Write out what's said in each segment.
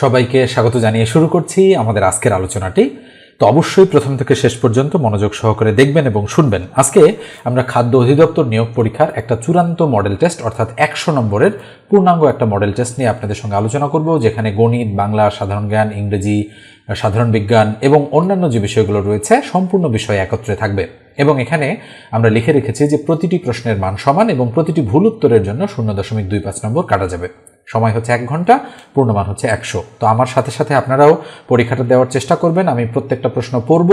সবাইকে স্বাগত জানিয়ে শুরু করছি আমাদের আজকের আলোচনাটি। তো অবশ্যই প্রথম থেকে শেষ পর্যন্ত মনোযোগ সহকারে দেখবেন এবং শুনবেন। আজকে আমরা খাদ্য অধিদপ্তর নিয়োগ পরীক্ষার একটা চূড়ান্ত মডেল টেস্ট, অর্থাৎ একশো নম্বরের পূর্ণাঙ্গ একটা মডেল টেস্ট নিয়ে আপনাদের সঙ্গে আলোচনা করব, যেখানে গণিত, বাংলা, সাধারণ জ্ঞান, ইংরেজি, সাধারণ বিজ্ঞান এবং অন্যান্য যে বিষয়গুলো রয়েছে সম্পূর্ণ বিষয় একত্রে থাকবে। এবং এখানে আমরা লিখে রেখেছি যে প্রতিটি প্রশ্নের মান সমান এবং প্রতিটি ভুল উত্তরের জন্য শূন্য দশমিক দুই পাঁচ নম্বর কাটা যাবে। সময় হচ্ছে এক ঘণ্টা, পূর্ণমান হচ্ছে একশো। তো আমার সাথে সাথে আপনারাও পরীক্ষাটা দেওয়ার চেষ্টা করবেন, আমি প্রত্যেকটা প্রশ্ন পড়ব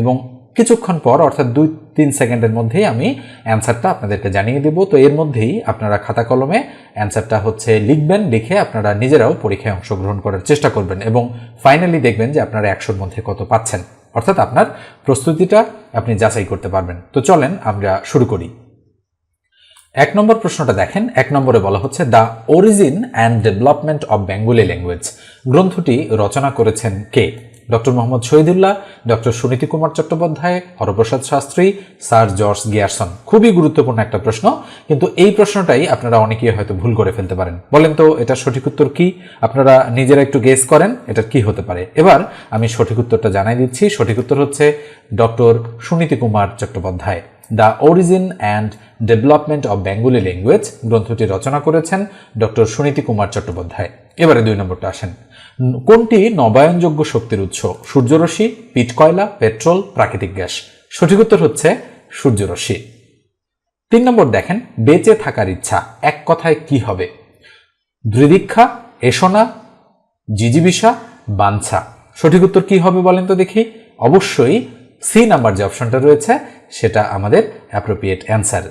এবং কিছুক্ষণ পর, অর্থাৎ দুই, তিন সেকেন্ডের মধ্যেই আমি অ্যান্সারটা আপনাদেরকে জানিয়ে দেব। তো এর মধ্যেই আপনারা খাতা কলমে অ্যান্সারটা হচ্ছে লিখবেন, লিখে আপনারা নিজেরাও পরীক্ষায় অংশগ্রহণ করার চেষ্টা করবেন এবং ফাইনালি দেখবেন যে আপনারা একশোর মধ্যে কত পাচ্ছেন। অর্থাৎ আপনার প্রস্তুতিটা আপনি যাচাই করতে পারবেন। তো চলেন আমরা শুরু করি। এক নম্বর প্রশ্নটা দেখেন। এক নম্বরে বলা হচ্ছে the origin and development of Bengali language গ্রন্থটি রচনা করেছেন কে? Doctor Mohammad Shahidullah, doctor Suniti Kumar Chattopadhyay, Haraprasad Shastri, sir George Grierson. খুবই গুরুত্বপূর্ণ একটা প্রশ্ন, কিন্তু এই প্রশ্নটাই আপনারা অনেকেই হয়তো ভুল করে ফেলতে পারেন। বলেন তো, এটা সঠিক উত্তর কি? আপনারা নিজেরা একটু গেস করেন, এটা কি হতে পারে? এবার আমি সঠিক উত্তরটা জানাই দিচ্ছি। সঠিক উত্তর হচ্ছে, doctor Suniti Kumar Chattopadhyay. The origin and development of Bengali language গ্রন্থটি রচনা করেছেন ডক্টর সুনীতি কুমার চট্টোপাধ্যায়। এবারে দুই নম্বরটা আসেন। কোনটি নবায়নযোগ্য শক্তির উৎস? সূর্যরশ্মি, পিট কয়লা, পেট্রোল, প্রাকৃতিক গ্যাস। সঠিক উত্তর হচ্ছে সূর্যরশ্মি। তিন নম্বর দেখেন, বেঁচে থাকার ইচ্ছা, এক কথায় কি হবে? দৃদীক্ষা এসোনা জিজিবিসা বাঞ্ছা। সঠিক উত্তর কি হবে বলেন তো দেখি। অবশ্যই সি নাম্বার যে অপশনটা রয়েছে, সেটা আমাদের অ্যাপ্রোপ্রিয়েট অ্যান্সার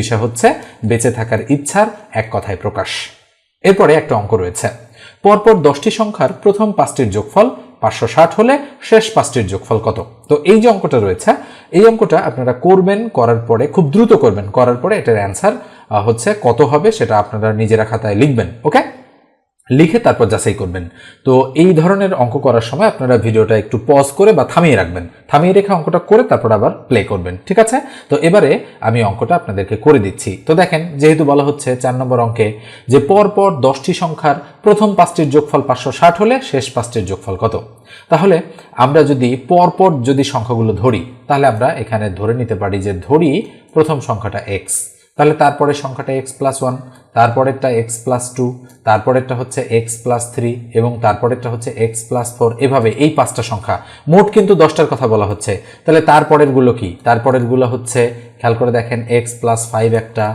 বিষয় হচ্ছে, বেঁচে থাকার ইচ্ছার এক কথায় প্রকাশ। এরপরে একটা অঙ্ক রয়েছে। পরপর দশটি সংখ্যার প্রথম পাঁচটির যোগফল পাঁচশো ষাট হলে শেষ পাঁচটির যোগফল কত? তো এই যে অঙ্কটা রয়েছে, এই অঙ্কটা আপনারা করবেন, করার পরে, খুব দ্রুত করবেন, করার পরে এটার অ্যান্সার হচ্ছে কত হবে সেটা আপনারা নিজেরা খাতায় লিখবেন ওকে লিখে তারপর যাচাই করবেন। তো এই ধরনের অঙ্ক করার সময় আপনারা ভিডিওটা একটু পজ করে বা থামিয়ে রাখবেন। থামিয়ে রেখে অঙ্কটা করে তারপর আবার প্লে করবেন, ঠিক আছে? তো এবারে আমি অঙ্কটা আপনাদেরকে করে দিচ্ছি। তো দেখেন, যেহেতু বলা হচ্ছে চার নম্বর অঙ্কে যে পরপর দশটি সংখ্যার প্রথম পাঁচটির যোগফল পাঁচশো ষাট হলে শেষ পাঁচটির যোগফল কত? তাহলে আমরা যদি পরপর যদি সংখ্যাগুলো ধরি, তাহলে আমরা এখানে ধরে নিতে পারি যে ধরি প্রথম সংখ্যাটা এক্স তাহলে তারপরে সংখ্যাটা এক্স প্লাস ওয়ান তারপরেরটা এক্স প্লাস টু তারপরেরটা হচ্ছে এক্স প্লাস থ্রি এবং তারপরেরটা হচ্ছে এক্স প্লাস ফোর এভাবে এই পাঁচটা সংখ্যা। মোট কিন্তু দশটার কথা বলা হচ্ছে। তাহলে তারপরেরগুলো কি? তারপরেরগুলো হচ্ছে, খেয়াল করে দেখেন এক্স প্লাস ফাইভ একটা,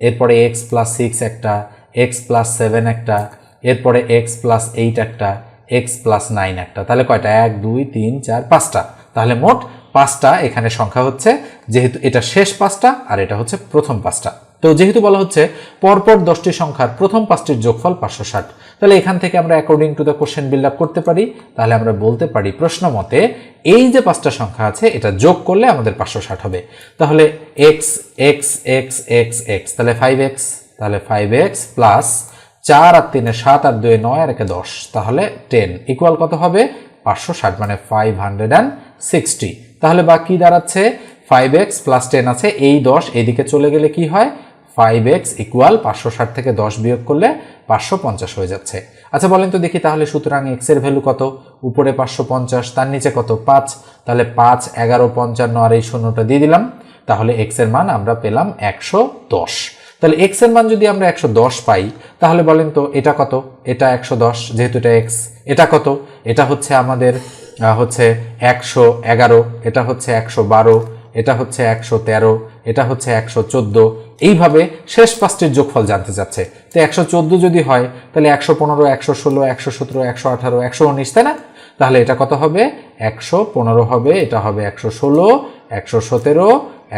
এরপরে এক্স প্লাস সিক্স একটা এক্স প্লাস সেভেন একটা, এরপরে এক্স প্লাস এইট একটা এক্স প্লাস নাইন একটা। তাহলে কয়টা? এক, দুই, তিন, চার, পাঁচটা। তাহলে মোট পাঁচটা এখানে সংখ্যা হচ্ছে, যেহেতু এটা শেষ পাঁচটা আর এটা হচ্ছে প্রথম পাঁচটা। তো যেহেতু বলা হচ্ছে পরপর দশটি সংখ্যার প্রথম পাঁচটির যোগফল পাঁচশো ষাট, তাহলে এখান থেকে আমরা according to the question build up করতে পারি। তাহলে আমরা বলতে পারি প্রশ্ন মতে এই যে পাঁচটা সংখ্যা আছে, এটা যোগ করলে আমাদের পাঁচশো ষাট হবে। তাহলে x x x x x তাহলে ফাইভ এক্স তাহলে ফাইভ এক্স প্লাস চার আর তিনে সাত আর দুয়ে নয় আর একে দশ, তাহলে টেন ইকুয়াল কত হবে? পাঁচশো ষাট মানে ফাইভ হান্ড্রেড অ্যান্ড সিক্সটি তাহলে বাকি দাঁড়াচ্ছে? ফাইভ এক্স প্লাস টেন আছে, এই দশ, এদিকে চলে গেলে কি হয়? ফাইভ এক্স ইকুয়াল পাঁচশো ষাট থেকে দশ বিয়োগ করলে পাঁচশো পঞ্চাশ হয়ে যাচ্ছে। আচ্ছা বলেন তো দেখি তাহলে সুতরাং এক্সের ভ্যালু কত? উপরে পাঁচশো পঞ্চাশ, তার নিচে কত? পাঁচ। তাহলে পাঁচ, এগারো, পঞ্চান্ন আর এই শূন্যটা দিয়ে দিলাম। তাহলে এক্সের মান আমরা পেলাম একশো দশ। তাহলে এক্সের মান যদি আমরা একশো দশ পাই, তাহলে বলেন তো এটা কত? এটা একশো দশ, যেহেতু এটা এক্স এটা কত? এটা হচ্ছে আমাদের হচ্ছে একশো এগারো, এটা হচ্ছে একশো বারো, এটা হচ্ছে একশো তেরো, এটা হচ্ছে একশো চোদ্দ। এইভাবে শেষ পাঁচটির যোগফল জানতে চাচ্ছে। তো একশো চোদ্দ যদি হয়, তাহলে একশো পনেরো, একশো ষোলো, একশো সতেরো, একশো আঠারো, একশো উনিশ, তাই না? তাহলে এটা কত হবে? একশো পনেরো হবে, এটা হবে একশো ষোলো, একশো সতেরো,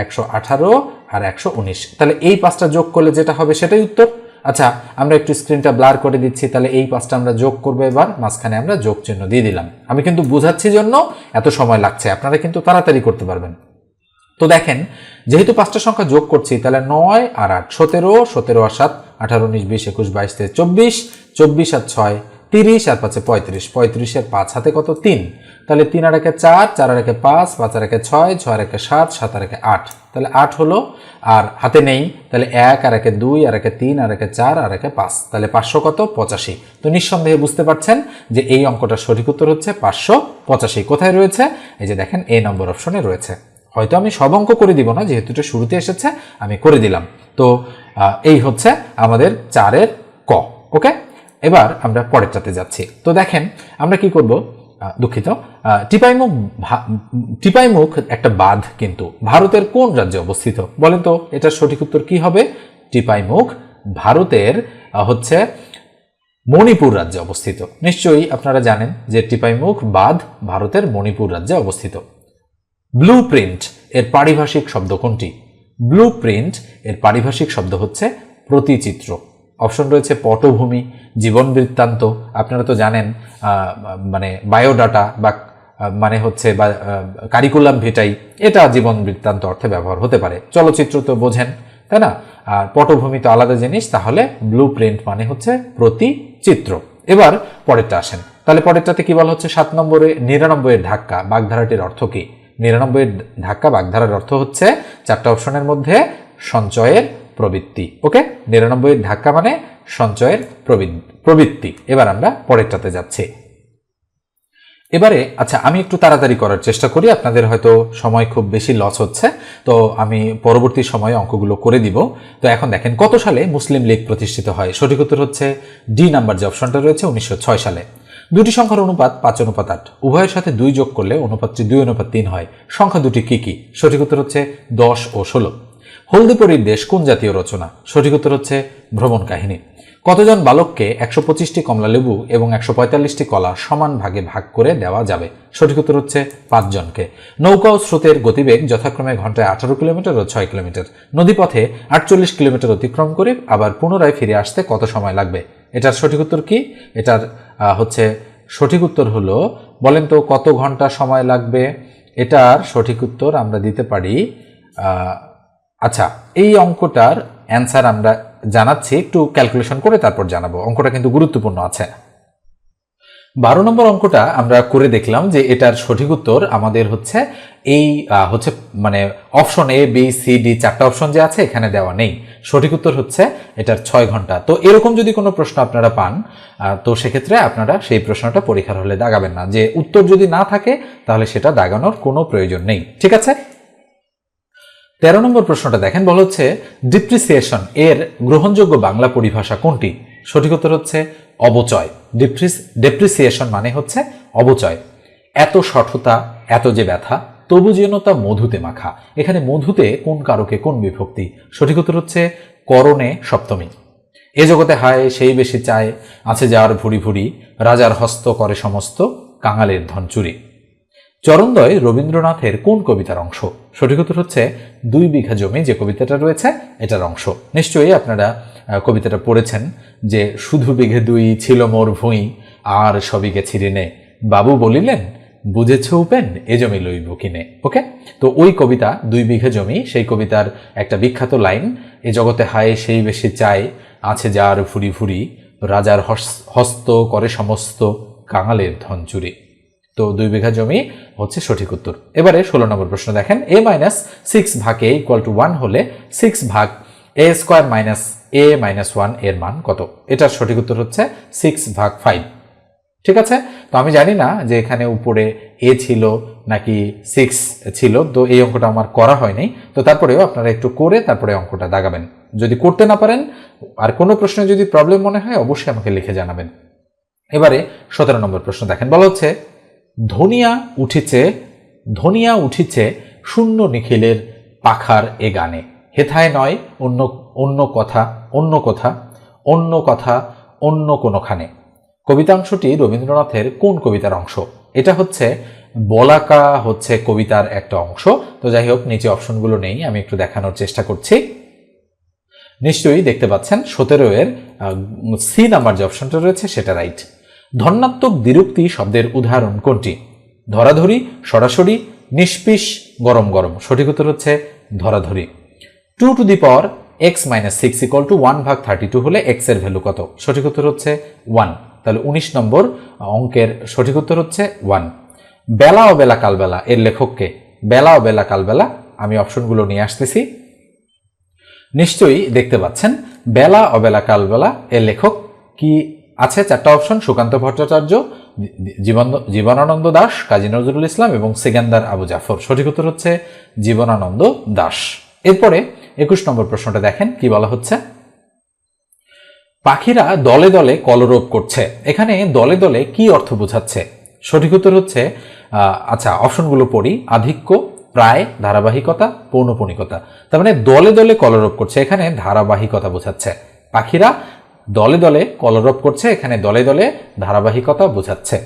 একশো আঠারো আর একশো উনিশ। তাহলে এই পাঁচটা যোগ করলে যেটা হবে সেটাই উত্তর। আচ্ছা আমরা একটু স্ক্রিনটা ব্লার করে দিচ্ছি, তাহলে এই পাঁচটা আমরা যোগ করব এবার, মাঝখানে আমরা যোগ চিহ্ন দিয়ে দিলাম। আমি কিন্তু বোঝাচ্ছি জন্য এত সময় লাগছে, আপনারা কিন্তু তাড়াতাড়ি করতে পারবেন। তো দেখেন, যেহেতু পাঁচটা সংখ্যা যোগ করছি, তাহলে নয় আর আট, সতেরো সতেরো আর সাত, আঠারো, উনিশ, বিশ, একুশ, বাইশ, তেইশ, চব্বিশ চব্বিশ আর ছয় তিরিশ আর পাঁচে পঁয়ত্রিশ। পঁয়ত্রিশের পাঁচ হাতে কত? তিন। তাহলে তিন আর একে চার চার আর একে পাঁচ পাঁচ আর একে ছয় ছয় আর একে সাত সাত আর একে আট। তাহলে আট হলো। আর হাতে নেই। তাহলে এক আর একে দুই, আর একে তিন, আর একে চার, আর একে পাঁচ। তাহলে পাঁচশো কত? পঁচাশি। তো নিঃসন্দেহে বুঝতে পারছেন যে এই অঙ্কটার সঠিক উত্তর হচ্ছে পাঁচশো পঁচাশি। কোথায় রয়েছে? এই যে দেখেন এই নম্বর অপশনে রয়েছে। হয়তো আমি সব অঙ্ক করে দিব না, যেহেতু এটা শুরুতে এসেছে, আমি করে দিলাম। তো এই হচ্ছে আমাদের চারের ক। ওকে? এবার আমরা পরেরটাতে যাচ্ছি। তো দেখেন, আমরা কি করব? দুঃখিত। টিপাইমুখ টিপাইমুখ একটা বাঁধ কিন্তু ভারতের কোন রাজ্যে অবস্থিত? বলেন তো, এটার সঠিক উত্তর কি হবে? টিপাইমুখ ভারতের হচ্ছে মণিপুর রাজ্যে অবস্থিত। নিশ্চয়ই আপনারা জানেন যে টিপাইমুখ বাঁধ ভারতের মণিপুর রাজ্যে অবস্থিত। ব্লু প্রিন্ট এর পারিভাষিক শব্দ কোনটি? ব্লু প্রিন্ট এর পারিভাষিক শব্দ হচ্ছে প্রতিচিত্র। অপশন রয়েছে পটভূমি, জীবন বৃত্তান্ত। আপনারা তো জানেন মানে বায়োডাটা বা মানে হচ্ছে বা কারিকুলাম ভেটাই, এটা জীবন বৃত্তান্ত অর্থে ব্যবহার হতে পারে। চলচ্চিত্র তো বোঝেন, তাই না? আর পটভূমি তো আলাদা জিনিস, তাহলে ব্লু প্রিন্ট মানে হচ্ছে প্রতিচিত্র এবার পরেরটা আসেন। তাহলে পরেরটাতে কি বলা হচ্ছে? সাত নম্বরে নিরানব্বইয়ের ধাক্কা, বাগধারাটির অর্থ কি? নিরানব্বইয়ের ধাক্কা, বাগধারার অর্থ হচ্ছে চারটা অপশনের মধ্যে সঞ্চয়ের প্রবৃত্তি। ওকে নিরানব্বইয়ের ধাক্কা মানে সঞ্চয়ের প্রবৃত্তি। এবার আমরা পরেরটাতে যাচ্ছি। এবারে আচ্ছা আমি একটু তাড়াতাড়ি করার চেষ্টা করি। আপনাদের হয়তো সময় খুব বেশি লস হচ্ছে, তো আমি পরবর্তী সময়ে অঙ্কগুলো করে দিব। তো এখন দেখেন, কত সালে মুসলিম লীগ প্রতিষ্ঠিত হয়? সঠিক উত্তর হচ্ছে ডি নাম্বার যে অপশনটা রয়েছে, উনিশশো ছয় সালে। দুটি সংখ্যার অনুপাত পাঁচ, অনুপাত আট। উভয়ের সাথে দুই যোগ করলে অনুপাতটি দুই, অনুপাত তিন হয়। সংখ্যা দুটি কি কি? সঠিক উত্তর হচ্ছে দশ ও ষোলো। হলদিপরির দেশ কোন জাতীয় রচনা? সঠিক উত্তর হচ্ছে ভ্রমণ কাহিনী। কতজন বালককে একশো পঁচিশটি কমলা লেবু এবং একশো পঁয়তাল্লিশটি কলা সমান ভাগে ভাগ করে দেওয়া যাবে? সঠিক উত্তর হচ্ছে পাঁচজনকে। নৌকা ও স্রোতের গতিবেগ যথাক্রমে ঘন্টায় আঠারো কিলোমিটার ও ছয় কিলোমিটার। নদীপথে আটচল্লিশ কিলোমিটার অতিক্রম করে আবার পুনরায় ফিরে আসতে কত সময় লাগবে? এটার সঠিক উত্তর কি? এটার হচ্ছে সঠিক উত্তর হলো, বলেন তো কত ঘণ্টা সময় লাগবে? এটার সঠিক উত্তর আমরা দিতে পারি আচ্ছা এই অঙ্কটার অ্যান্সার আমরা জানাচ্ছি, একটু ক্যালকুলেশন করে তারপর জানাব। অঙ্কটা কিন্তু গুরুত্বপূর্ণ আছে। বারো নম্বর অঙ্কটা আমরা করে দেখলাম যে এটার সঠিক উত্তর আমাদের হচ্ছে এই হচ্ছে মানে option A B C D চারটা অপশন যে আছে এখানে দেওয়া নেই। সঠিক উত্তর হচ্ছে এটার ছয় ঘণ্টা। তো এরকম যদি কোনো প্রশ্ন আপনারা পান তো সেক্ষেত্রে আপনারা সেই প্রশ্নটা পরীক্ষার হলে দাগাবেন না। যে উত্তর যদি না থাকে, তাহলে সেটা দাগানোর কোনো প্রয়োজন নেই। ঠিক আছে? তেরো নম্বর প্রশ্নটা দেখেন, বলা হচ্ছে ডিপ্রিসিয়েশন এর গ্রহণযোগ্য বাংলা পরিভাষা কোনটি? সঠিক উত্তর হচ্ছে, অবচয়। ডিপ্রিস ডেপ্রিসিয়েশন মানে হচ্ছে, অবচয়। এত সঠতা এত যে ব্যথা, তবু যেন তা মধুতে মাখা। এখানে মধুতে কোন কারকে কোন বিভক্তি? সঠিক উত্তর হচ্ছে, করণে সপ্তমী। এ জগতে হায়, সেই বেশি চায়, আছে যার ভুরি ভুরি রাজার হস্ত করে সমস্ত কাঙালের ধন চুরি চরণদয় রবীন্দ্রনাথের কোন কবিতার অংশ? সঠিক উত্তর হচ্ছে দুই বিঘা জমি যে কবিতাটা রয়েছে, এটার অংশ। নিশ্চয়ই আপনারা কবিতাটা পড়েছেন যে শুধু বিঘে দুই ছিল মোর ভুঁই, আর সবিকে ছিঁড়ে নে বাবু বলিলেন, বুঝেছ উপেন, এ জমি লইব কিনে। ওকে? তো ওই কবিতা, দুই বিঘা জমি, সেই কবিতার একটা বিখ্যাত লাইন, এ জগতে হায় সেই বেশি চায় আছে যার ফুরি ফুরি, রাজার হস- হস্ত করে সমস্ত কাঙালের ধন চুরি তো দুই বিঘা জমি হচ্ছে সঠিক উত্তর। এবারে ষোলো নম্বর প্রশ্ন দেখেন এ মাইনাস সিক্স ভাগ এ ইকুয়াল টু ওয়ান হলে সিক্স ভাগ A square minus A minus ওয়ানের মান কত? এটার সঠিক উত্তর হচ্ছে সিক্স ভাগ ফাইভ ঠিক আছে? তো আমি জানি না যে এখানে উপরে এ ছিল নাকি সিক্স ছিল, তো এই অঙ্কটা আমার করা হয়নি। তো তারপরেও আপনারা একটু করে তারপরে অঙ্কটা দাগাবেন। যদি করতে না পারেন, আর কোনো প্রশ্নে যদি প্রবলেম মনে হয়, অবশ্যই আমাকে লিখে জানাবেন। এবারে সতেরো নম্বর প্রশ্ন দেখেন, বলা হচ্ছে ধনিয়া উঠেছে ধনিয়া উঠেছে শূন্য নিখিলের পাখার এ গানে। হেথায় নয় অন্য অন্য কথা অন্য কথা অন্য কথা, অন্য কোনোখানে। কবিতাংশটি রবীন্দ্রনাথের কোন কবিতার অংশ? এটা হচ্ছে, বলাকা হচ্ছে কবিতার একটা অংশ। তো যাই হোক, নিচে অপশনগুলো নেই, আমি একটু দেখানোর চেষ্টা করছি। নিশ্চয়ই দেখতে পাচ্ছেন, সতেরো এর সি নাম্বার যে অপশনটা রয়েছে, সেটা রাইট ধন্যাত্মক দ্বিরুক্তি শব্দের উদাহরণ কোনটি? ধরাধরি, সরাসরি, নিষ্পিস, গরম গরম। সঠিক উত্তর হচ্ছে ধরাধরি। Two to the power x minus six equal to one ভাগ থার্টি টু হলে এক্সের ভ্যালু কত? সঠিক উত্তর হচ্ছে ওয়ান তাহলে উনিশ নম্বর অঙ্কের সঠিক উত্তর হচ্ছে ওয়ান বেলা ও বেলা কালবেলা, এর লেখককে বেলা ও বেলা কালবেলা। আমি অপশনগুলো নিয়ে আসতেছি। নিশ্চয়ই দেখতে পাচ্ছেন, বেলা অবেলা কালবেলা, এর লেখক কি আছে চারটা অপশন, সুকান্ত ভট্টাচার্য জীবন, জীবনানন্দ দাস, কাজী নজরুল ইসলাম এবং সেকেন্দার আবু জাফর। সঠিক উত্তর হচ্ছে জীবনানন্দ দাস। এরপরে একুশ নম্বর প্রশ্নটা দেখেন, কি বলা হচ্ছে? পাখিরা দলে দলে কলরব করছে। এখানে দলে দলে কি অর্থ বোঝাচ্ছে? সঠিক উত্তর হচ্ছে আচ্ছা অপশনগুলো পড়ি। আধিক্য, প্রায়, ধারাবাহিকতা পৌনপণিকতা তার মানে দলে দলে কলরব করছে। এখানে ধারাবাহিকতা বোঝাচ্ছে। পাখিরা দলে দলে কলরব করছে, এখানে দলে দলে ধারাবাহিকতা বোঝাচ্ছে।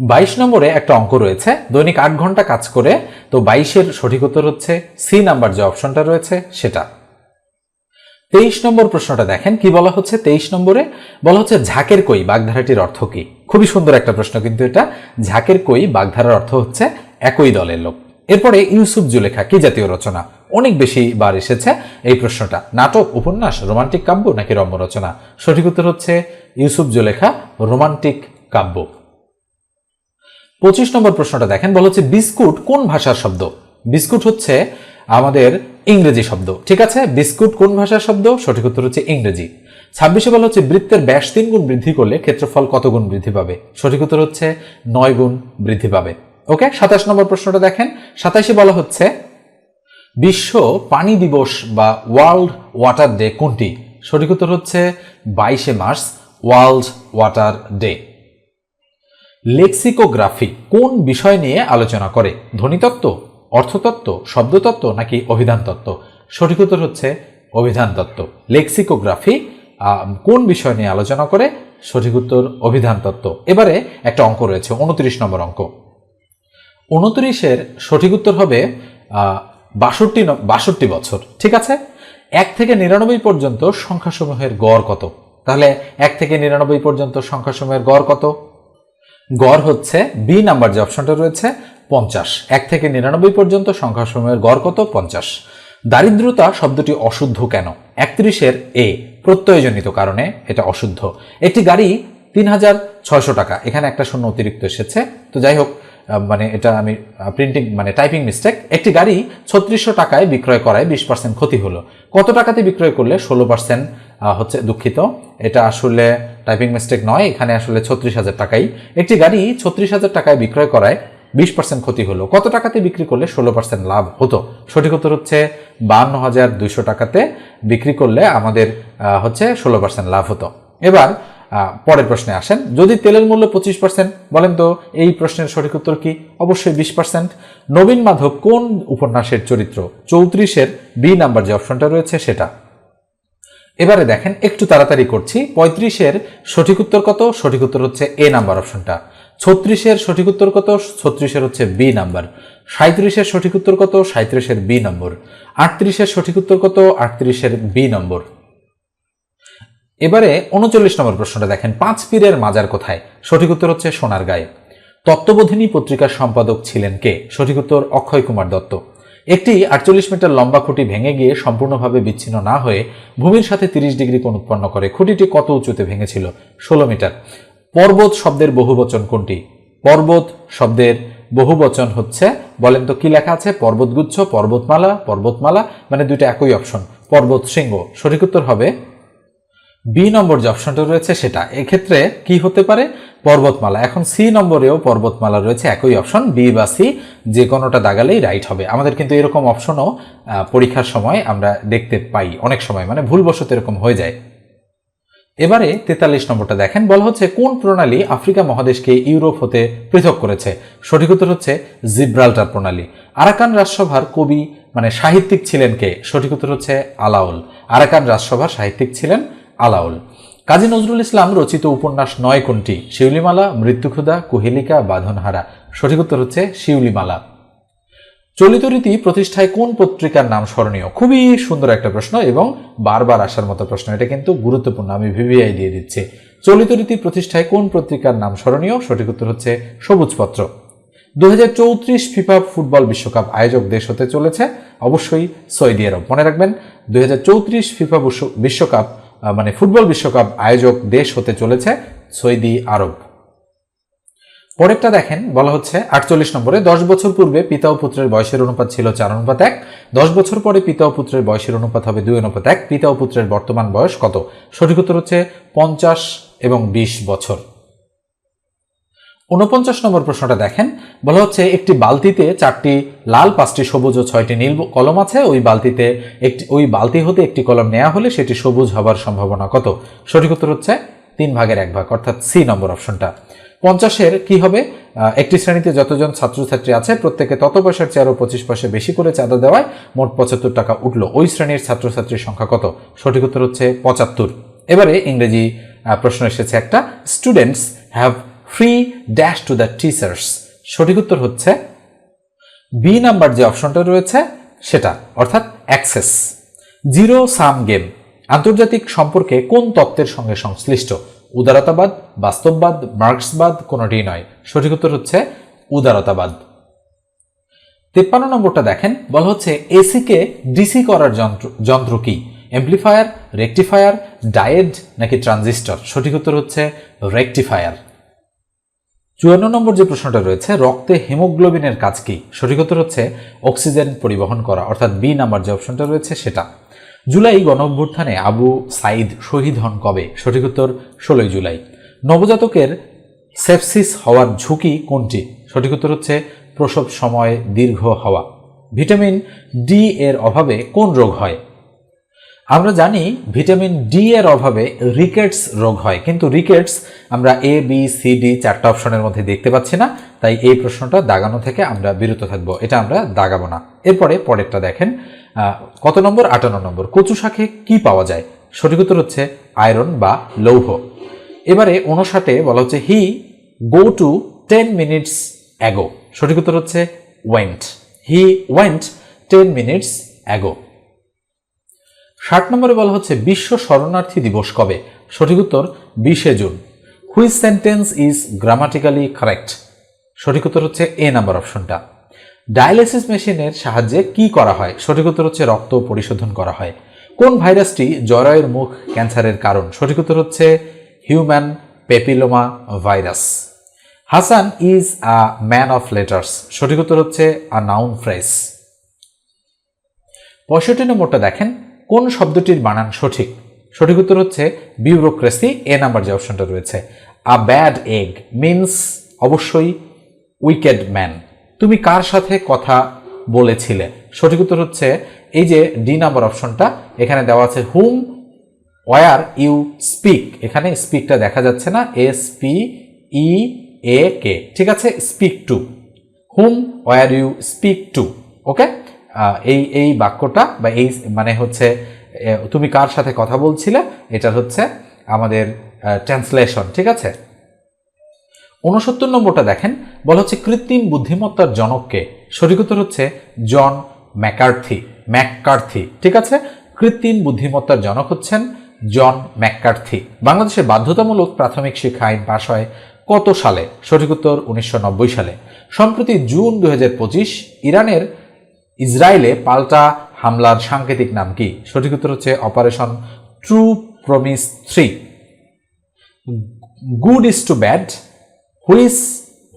বাইশ নম্বরে একটা অঙ্ক রয়েছে, দৈনিক আট ঘণ্টা কাজ করে, তো বাইশের সঠিক উত্তর হচ্ছে সি নাম্বার, যে অপশনটা রয়েছে সেটা। তেইশ নম্বর প্রশ্নটা দেখেন, কি বলা হচ্ছে তেইশ নম্বরে? বলা হচ্ছে ঝাঁকের কই, বাগধারাটির অর্থ কি? খুবই সুন্দর একটা প্রশ্ন কিন্তু এটা। ঝাঁকের কই, বাগধারার অর্থ হচ্ছে একই দলের লোক। এরপরে ইউসুফ জুলেখা, কি জাতীয় রচনা? অনেক বেশি বার এসেছে এই প্রশ্নটা। নাটক, উপন্যাস, রোমান্টিক কাব্য নাকি রম্য রচনা? সঠিক উত্তর হচ্ছে ইউসুফ জুলেখা, রোমান্টিক কাব্য। পঁচিশ নম্বর প্রশ্নটা দেখেন, বলা হচ্ছে বিস্কুট কোন ভাষার শব্দ? বিস্কুট হচ্ছে আমাদের ইংরেজি শব্দ। ঠিক আছে? বিস্কুট কোন ভাষার শব্দ? সঠিক উত্তর হচ্ছে ইংরেজি। ছাব্বিশে বলা হচ্ছে বৃত্তের ব্যাস তিন গুণ বৃদ্ধি করলে ক্ষেত্রফল কত গুণ বৃদ্ধি পাবে? সঠিক উত্তর হচ্ছে নয় গুণ বৃদ্ধি পাবে। ওকে সাতাশ নম্বর প্রশ্নটা দেখেন। সাতাশে বলা হচ্ছে, বিশ্ব পানি দিবস বা ওয়ার্ল্ড ওয়াটার ডে কোনটি? সঠিক উত্তর হচ্ছে বাইশে March, world water day. Lexicography কোন বিষয় নিয়ে আলোচনা করে? ধ্বনিতত্ত্ব, অর্থতত্ত্ব, শব্দতত্ত্ব নাকি অভিধান তত্ত্ব সঠিক উত্তর হচ্ছে অভিধান তত্ত্ব লেক্সিকোগ্রাফি কোন বিষয় নিয়ে আলোচনা করে? সঠিক উত্তর অভিধান তত্ত্ব এবারে একটা অঙ্ক রয়েছে, উনত্রিশ নম্বর অঙ্ক। উনত্রিশের সঠিক উত্তর হবে বাষট্টি বাষট্টি বছর। ঠিক আছে? এক থেকে নিরানব্বই পর্যন্ত সংখ্যাসমূহের গড় কত? তাহলে এক থেকে নিরানব্বই পর্যন্ত সংখ্যাসমূহের গড় কত? গড় হচ্ছে বি নাম্বার যে অপশনটা রয়েছে, পঞ্চাশ। এক থেকে নিরানব্বই পর্যন্ত সংখ্যাসমূহের গড় কত? পঞ্চাশ। দারিদ্রতা শব্দটি অশুদ্ধ কেন? একত্রিশের এ, প্রত্যয়জনিত কারণে এটা অশুদ্ধ। একটি গাড়ি তিন হাজার ছয়শো টাকা। এখানে একটা শূন্য অতিরিক্ত এসেছে। তো যাই হোক মানে এটা আমি প্রিন্টিং মানে টাইপিং মিস্টেক একটি গাড়ি ছত্রিশশো টাকায় বিক্রয় করায় বিশ পার্সেন্ট ক্ষতি হলো। কত টাকাতে বিক্রয় করলে? ষোলো পার্সেন্ট হচ্ছে দুঃখিত। এটা আসলে টাইপিং মিস্টেক নয়, এখানে আসলে ছত্রিশ হাজার টাকাই। একটি গাড়ি ছত্রিশ হাজার টাকায় বিক্রয় করায় বিশ পার্সেন্ট ক্ষতি হলো। কত টাকাতে বিক্রি করলে ষোলো পার্সেন্ট লাভ হতো? সঠিক উত্তর হচ্ছে বান্ন হাজার দুইশো টাকাতে বিক্রি করলে আমাদের হচ্ছে ষোলো পার্সেন্ট লাভ হতো। এবার পরের প্রশ্নে আসেন। যদি তেলের মূল্য পঁচিশ পার্সেন্ট বলেন তো, এই প্রশ্নের সঠিক উত্তর কি? অবশ্যই বিশ পার্সেন্ট নবীন মাধব কোন উপন্যাসের চরিত্র? চৌত্রিশের বি নাম্বার যে অপশনটা রয়েছে সেটা। এবারে দেখেন, একটু তাড়াতাড়ি করছি। পঁয়ত্রিশের সঠিক উত্তর কত? সঠিক উত্তর হচ্ছে এ নাম্বার অপশনটা ছত্রিশের সঠিক উত্তর কত? ছত্রিশের হচ্ছে বি নাম্বার সাঁত্রিশের সঠিক উত্তর কত? সাঁত্রিশের বি নম্বর আটত্রিশের সঠিক উত্তর কত? আটত্রিশের বি নম্বর এবারে উনচল্লিশ নম্বর প্রশ্নটা দেখেন, পাঁচ পীরের মাজার কোথায়? সঠিক উত্তর হচ্ছে সোনার গায়ে তত্ত্ববোধিনী পত্রিকার সম্পাদক ছিলেন কে? সঠিক উত্তর অক্ষয় কুমার দত্ত। একটি আটচল্লিশ মিটার লম্বা খুঁটি ভেঙে গিয়ে সম্পূর্ণভাবে বিচ্ছিন্ন না হয়ে ভূমির সাথে তিরিশ ডিগ্রি কোণ উৎপন্ন করে। খুঁটিটি কত উঁচুতে ভেঙেছিল? ষোলো মিটার। পর্বত শব্দের বহুবচন কোনটি? পর্বত শব্দের বহুবচন হচ্ছে, বলেন তো কি লেখা আছে? পর্বতগুচ্ছ, পর্বতমালা পর্বতমালা মানে দুইটা একই অপশন, পর্বত শৃঙ্গ। সঠিক উত্তর হবে বি নম্বর যে অপশনটা রয়েছে সেটা। এক্ষেত্রে কি হতে পারে? পর্বতমালা। এখন সি নম্বরেও পর্বতমালা রয়েছে, একই অপশন বি বা সি যে কোনোটা দাগালেই রাইট হবে। আমাদের কিন্তু এরকম অপশনও পরীক্ষার সময় আমরা দেখতে পাই। অনেক সময় মানে ভুলবশত এরকম হয়ে যায়। এবারে তেতাল্লিশ নম্বরটা দেখেন। বলা হচ্ছে, কোন প্রণালী আফ্রিকা মহাদেশকে ইউরোপ হতে পৃথক করেছে? সঠিক উত্তর হচ্ছে, জিব্রাল্টার প্রণালী। আরাকান রাজসভার কবি মানে সাহিত্যিক ছিলেন কে? সঠিক উত্তর হচ্ছে, আলাউল। আরাকান রাজসভার সাহিত্যিক ছিলেন আলাউল। কাজী নজরুল ইসলাম রচিত উপন্যাস নয় কোনটি? শিউলিমালা মৃত্যুক্ষুদা কুহেলিকা, বাঁধনহারা। সঠিক উত্তর হচ্ছে শিউলিমালা। চলিত রীতি প্রতিষ্ঠায় কোন পত্রিকার নাম স্মরণীয়? খুবই সুন্দর একটা প্রশ্ন এবং বারবার আসার মতো প্রশ্ন। এটা কিন্তু গুরুত্বপূর্ণ, আমি ভিভিআই দিয়ে দিচ্ছি। চলিত রীতি প্রতিষ্ঠায় কোন পত্রিকার নাম স্মরণীয়? সঠিক উত্তর হচ্ছে সবুজপত্র। দুই হাজার চৌত্রিশ ফিফা ফুটবল বিশ্বকাপ আয়োজক দেশ হতে চলেছে। অবশ্যই সৌদি আরব। মনে রাখবেন দুই হাজার চৌত্রিশ ফিফা বিশ্বকাপ মানে ফুটবল বিশ্বকাপ আয়োজক দেশ হতে চলেছে সৌদি আরব। পরেরটা দেখেন, বলা হচ্ছে আটচল্লিশ নম্বরে, দশ বছর পূর্বে পিতা ও পুত্রের বয়সের অনুপাত ছিল চার অনুপাত এক। দশ বছর পরে পিতা ও পুত্রের বয়সের অনুপাত হবে দুই অনুপাত এক। পিতা ও পুত্রের বর্তমান বয়স কত? সঠিক উত্তর হচ্ছে পঞ্চাশ এবং বিশ বছর। উনপঞ্চাশ নম্বর প্রশ্নটা দেখেন। বলা হচ্ছে, একটি বালতিতে চারটি লাল, পাঁচটি সবুজ ও ছয়টি নীল কলম আছে। ওই বালতিতে একটি, ওই বালতি হতে একটি কলম নেওয়া হলে সেটি সবুজ হবার সম্ভাবনা কত? সঠিক উত্তর হচ্ছে তিন ভাগের এক ভাগ, অর্থাৎ সি নম্বর অপশনটা। পঞ্চাশের কি হবে? একটি শ্রেণীতে যতজন ছাত্রছাত্রী আছে, প্রত্যেকে তত পয়সার চেয়ে আরও পঁচিশ পয়সা বেশি করে চাঁদা দেওয়ায় মোট পঁচাত্তর টাকা উঠল। ওই শ্রেণির ছাত্রছাত্রীর সংখ্যা কত? সঠিক উত্তর হচ্ছে পঁচাত্তর। এবারে ইংরেজি প্রশ্ন এসেছে একটা। Students have free dash to the teachers সঠিক উত্তর হচ্ছে বি নাম্বার যে অপশনটা রয়েছে, সেটা, অর্থাৎ অ্যাক্সেস জিরো সাম গেম আন্তর্জাতিক সম্পর্কে কোন তত্ত্বের সঙ্গে সংশ্লিষ্ট? উদারতাবাদ, বাস্তববাদ, মার্ক্সবাদ কোনোটি নয়। সঠিক উত্তর হচ্ছে উদারতাবাদ। তেপ্পান্ন নম্বরটা দেখেন, বলা হচ্ছে এসিকে ডিসি করার যন্ত্র যন্ত্র কি? এমপ্লিফায়ার রেকটিফায়ার ডায়েড নাকি ট্রানজিস্টর সঠিক উত্তর হচ্ছে রেকটিফায়ার চুয়ান্ন নম্বর যে প্রশ্নটা রয়েছে, রক্তে হেমোগ্লোবিনের কাজ কি? সঠিক উত্তর হচ্ছে অক্সিজেন পরিবহন করা, অর্থাৎ বি নাম্বার যে অপশনটা রয়েছে সেটা। জুলাই গণ অভ্যুত্থানে আবু সাইদ শহীদ হন কবে? সঠিক উত্তর, ষোলোই জুলাই। নবজাতকের সেপসিস হওয়ার ঝুঁকি কোনটি? সঠিক উত্তর হচ্ছে প্রসব সময়, দীর্ঘ হওয়া। ভিটামিন ডি এর অভাবে কোন রোগ হয়? আমরা জানি ভিটামিন ডি এর অভাবে রিকেটস রোগ হয়। কিন্তু রিকেটস আমরা এ বি সি ডি চারটা অপশনের মধ্যে দেখতে পাচ্ছি না। তাই এই প্রশ্নটা দাগানো থেকে আমরা বিরত থাকব। এটা আমরা দাগাবো না। এরপরে পরেরটা দেখেন। কত নম্বর? আটান্ন নম্বর। কচু শাকে কি পাওয়া যায়? সঠিক উত্তর হচ্ছে আয়রন বা লৌহ। এবারে উনষাটে বলা হচ্ছে he go to ten minutes ago সঠিক উত্তর হচ্ছে went he went ten minutes ago ষাট নম্বরে বলা হচ্ছে, বিশ্ব শরণার্থী দিবস কবে? সঠিক উত্তর, বিশে June. Which sentence is grammatically correct সঠিক উত্তর হচ্ছে এ নাম্বার অপশনটা। ডায়ালিসিস মেশিনের সাহায্যে কি করা হয়? সঠিক উত্তর হচ্ছে, রক্ত পরিশোধন করা হয়। কোন ভাইরাসটি জরায়ুর মুখ ক্যান্সারের কারণ? সঠিক উত্তর হচ্ছে human papilloma virus Hasan is a man of letters সঠিক উত্তর হচ্ছে আ নাউন ফ্রেস পঁয়ষট্টি নম্বরটা দেখেন। কোন শব্দটির বানান সঠিক? সঠিক উত্তর হচ্ছে বিউরোক্রেসি, এ নাম্বার যে অপশনটা রয়েছে। আ ব্যাড এগ মিন্স অবশ্যই উইকেড ম্যান তুমি কার সাথে কথা বলেছিলে? সঠিক উত্তর হচ্ছে এই যে ডি নাম্বার অপশনটা এখানে দেওয়া আছে হুম ওয়ার ইউ স্পিক এখানে স্পিকটা দেখা যাচ্ছে না। এস পি ই এ কে ঠিক আছে? Speak to whom were you speak to okay এই এই বাক্যটা বা এই মানে হচ্ছে তুমি কার সাথে কথা বলছিলে? এটা হচ্ছে আমাদের ট্রান্সলেশন ঠিক আছে? উনসত্তর নম্বরটা দেখেন, বলা হচ্ছে কৃত্রিম বুদ্ধিমত্তার জনককে। সঠিক উত্তর হচ্ছে জন ম্যাকার্থি ম্যাককার্থি ঠিক আছে? কৃত্রিম বুদ্ধিমত্তার জনক হচ্ছেন জন ম্যাককার্থি বাংলাদেশে বাধ্যতামূলক প্রাথমিক শিক্ষা আইন পাশ হয় কত সালে? সঠিক উত্তর উনিশশো নব্বই সালে। সম্প্রতি জুন দু হাজার পঁচিশ, ইরানের ইসরায়েলে পাল্টা হামলার সাংকেতিক নাম কি? সঠিক উত্তর হচ্ছে operation true promise three. Good is to bad which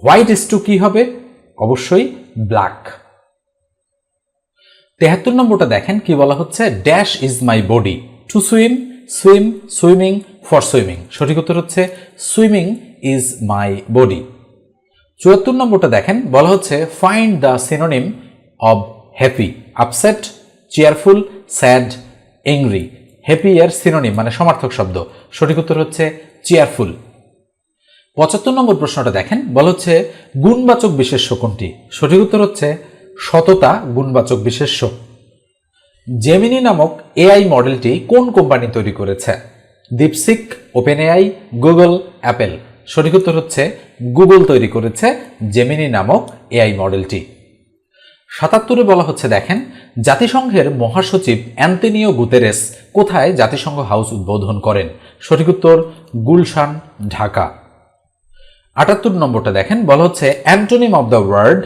white is to কি হবে? অবশ্যই ব্ল্যাক। তেহাত্তর নম্বরটা দেখেন, কি বলা হচ্ছে? Dash is my body. To swim swim, swimming, for swimming. সঠিক উত্তর হচ্ছে, সুইমিং ইজ মাই বডি। চুয়াত্তর নম্বরটা দেখেন, বলা হচ্ছে, find the synonym of happy upset cheerful sad angry happy এর সিনোনিম মানে সমার্থক শব্দ। সঠিক উত্তর হচ্ছে চেয়ারফুল পঁচাত্তর নম্বর প্রশ্নটা দেখেন। বলা হচ্ছে গুণবাচক বিশেষ্য কোনটি? সঠিক উত্তর হচ্ছে সততা গুণবাচক বিশেষ্য। জেমিনি নামক এআই মডেলটি কোন কোম্পানি তৈরি করেছে? DeepSeek Open AI Google Apple সঠিক উত্তর হচ্ছে গুগল তৈরি করেছে জেমিনি নামক এআই মডেলটি সাতাত্তরে বলা হচ্ছে, দেখেন, জাতিসংঘের মহাসচিব অ্যান্টনিও গুতেরেস কোথায় জাতিসংঘ হাউস উদ্বোধন করেন? সঠিক উত্তর, গুলশান, ঢাকা। আটাত্তর নম্বরটা দেখেন, বলা হচ্ছে, antonym of the word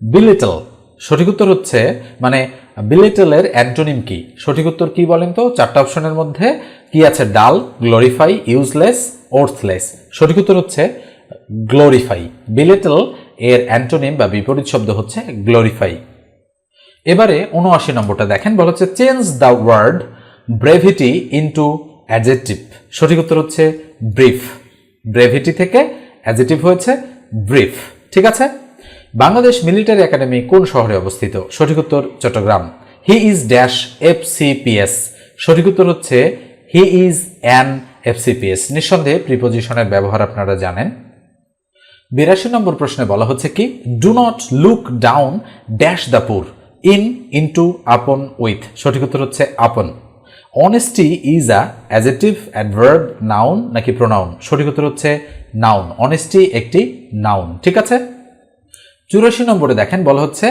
belittle. সঠিক উত্তর হচ্ছে মানে বিলেটেলের অ্যান্টোনিম কি? সঠিক উত্তর কি বলেন তো? চারটা অপশনের মধ্যে, কি আছে? ডাল, গ্লোরিফাই, ইউজলেস ওর্থলেস সঠিক উত্তর হচ্ছে, গ্লোরিফাই। বিলেটেল এর অ্যান্টোনিম বা বিপরীত শব্দ হচ্ছে গ্লোরিফাই এবারে উনআশি নম্বরটা দেখেন, বলা হচ্ছে change the word brevity into adjective সঠিক উত্তর হচ্ছে ব্রিফ ব্রেভিটি থেকে অ্যাজেটিভ হয়েছে ব্রিফ ঠিক আছে? বাংলাদেশ মিলিটারি একাডেমি কোন শহরে অবস্থিত? সঠিক উত্তর Chattogram. He is dash F CPS সঠিক উত্তর হচ্ছে হি ইজ অ্যান এফসিপিএস নিঃসন্দেহে প্রিপোজিশনের ব্যবহার আপনারা জানেন। বিরাশি নম্বর প্রশ্নে বলা হচ্ছে কি do not look down dash the poor in into upon with সঠিক উত্তর হচ্ছে upon. Honesty is a adjective adverb noun নাকি প্রোনাউন সঠিক উত্তর হচ্ছে নাউন অনেস্টি একটি নাউন ঠিক আছে? চুরাশি নম্বরে দেখেন, বলা হচ্ছে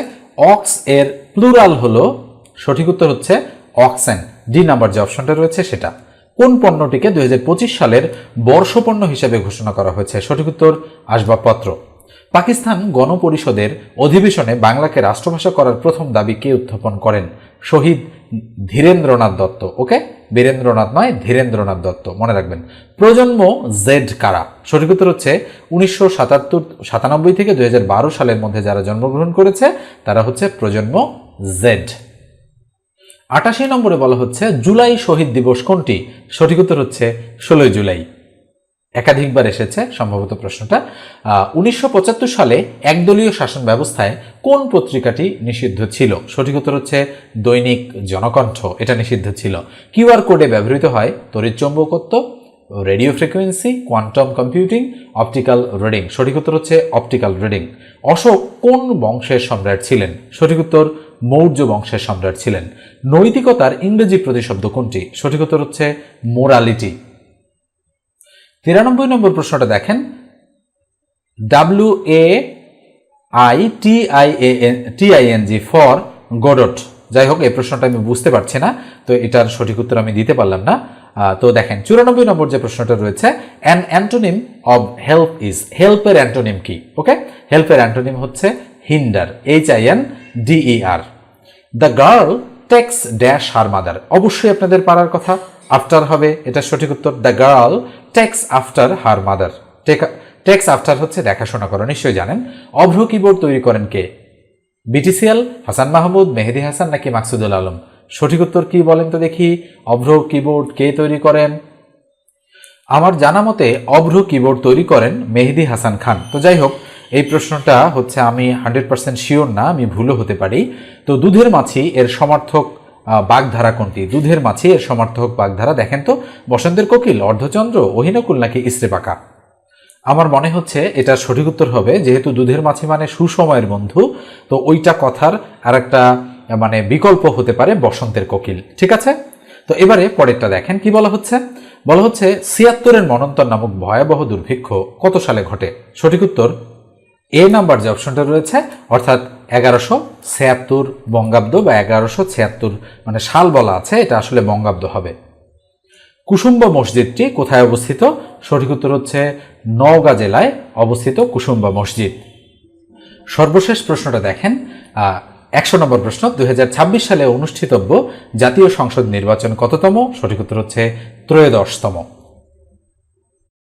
অক্স এর প্লুরাল হলো, সঠিক উত্তর হচ্ছে অক্সেন ডি নাম্বার যে অপশনটা রয়েছে সেটা। কোন পণ্যটিকে দুই হাজার পঁচিশ সালের বর্ষপণ্য হিসেবে ঘোষণা করা হয়েছে? সঠিক উত্তর আসবাবপত্র। পাকিস্তান গণপরিষদের অধিবেশনে বাংলাকে রাষ্ট্রভাষা করার প্রথম দাবি কে উত্থাপন করেন? শহীদ ধীরেন্দ্রনাথ দত্ত। ওকে? বীরেন্দ্রনাথ নয়, ধীরেন্দ্রনাথ দত্ত। মনে রাখবেন। প্রজন্ম জেড কারা? সঠিক উত্তর হচ্ছে উনিশশো সাতাত্তর, সাতানব্বই থেকে দুই হাজার বারো সালের মধ্যে যারা জন্মগ্রহণ করেছে, তারা হচ্ছে প্রজন্ম জেড। আটাশি নম্বরে বলা হচ্ছে, জুলাই শহীদ দিবস কোনটি? সঠিক উত্তর হচ্ছে, ষোলোই জুলাই। একাধিকবার এসেছে সম্ভবত প্রশ্নটা। উনিশশো পঁচাত্তর সালে একদলীয় শাসন ব্যবস্থায় কোন পত্রিকাটি নিষিদ্ধ ছিল? সঠিক উত্তর হচ্ছে, দৈনিক জনকণ্ঠ। এটা নিষিদ্ধ ছিল। কিউআর কোডে ব্যবহৃত হয় তড়িৎচৌম্বকত্ব radio frequency, quantum computing, optical reading. সঠিক উত্তর হচ্ছে, অপটিক্যাল রিডিং। অশোক কোন বংশের সম্রাট ছিলেন? সঠিক উত্তর মৌর্য বংশের সম্রাট ছিলেন। নৈতিকতার ইংরেজি প্রতিশব্দ কোনটি? সঠিক উত্তর হচ্ছে মোরালিটি তিরানব্বই নম্বর প্রশ্নটা দেখেন। W A I T I N T I N G for Godot যাই হোক, এই প্রশ্নটা আমি বুঝতে পারছি না, তো এটার সঠিক উত্তর আমি দিতে পারলাম না। তো দেখেন, চুরানব্বই নম্বর যে প্রশ্নটা রয়েছে an antonym of help is হেল্পের antonym কি? ওকে হেল্পের অ্যান্টোনিম হচ্ছে hinder H I N D E R the girl takes dash her mother অবশ্যই আপনাদের পারার কথা। আফটার হবে, এটা সঠিক উত্তর। The girl takes after her mother takes after হচ্ছে দেখাশোনা করো, নিশ্চয়ই জানেন। অভ্র কিবোর্ড তৈরি করেন কে? বিটিসিএল হাসান মাহমুদ, মেহেদি হাসান নাকি মাকসুদুল আলম? সঠিক উত্তর কি বলেন তো দেখি। অভ্র কিবোর্ড কে তৈরি করেন? আমার জানা মতে অভ্র কিবোর্ড তৈরি করেন মেহেদি হাসান খান। তো যাই হোক এই প্রশ্নটা হচ্ছে আমি হান্ড্রেড পার্সেন্ট শিওর না, আমি ভুলও হতে পারি। তো দুধের মাছি, এর সমর্থক বাগধারা কোনটি? দুধের মাছি, এর সমর্থক বাগধারা, দেখেন তো, বসন্তের কোকিল, অর্ধচন্দ্র, অহিনকুল নাকি ইস্ত্রে পাকা আমার মনে হচ্ছে এটা সঠিক উত্তর হবে, যেহেতু দুধের মাছি মানে সুসময়ের বন্ধু, তো ওইটা কথার আর একটা মানে বিকল্প হতে পারে বসন্তের কোকিল, ঠিক আছে? তো এবারে পরেরটা দেখেন, কি বলা হচ্ছে? বলা হচ্ছে, ছিয়াত্তরের মনন্তর নামক ভয়াবহ দুর্ভিক্ষ কত সালে ঘটে? সঠিক উত্তর এ নাম্বার যে অপশনটা রয়েছে, অর্থাৎ এগারোশো ছিয়াত্তর বঙ্গাব্দ বা এগারোশো ছিয়াত্তর মানে সাল বলা আছে, এটা আসলে বঙ্গাব্দ হবে। কুসুম্বা মসজিদটি কোথায় অবস্থিত? সঠিক উত্তর হচ্ছে নওগাঁ জেলায় অবস্থিত কুসুম্বা মসজিদ। সর্বশেষ প্রশ্নটা দেখেন একশো নম্বর প্রশ্ন, দুই হাজার ছাব্বিশ সালে অনুষ্ঠিতব্য জাতীয় সংসদ নির্বাচন কততম? সঠিক উত্তর হচ্ছে ত্রয়োদশতম।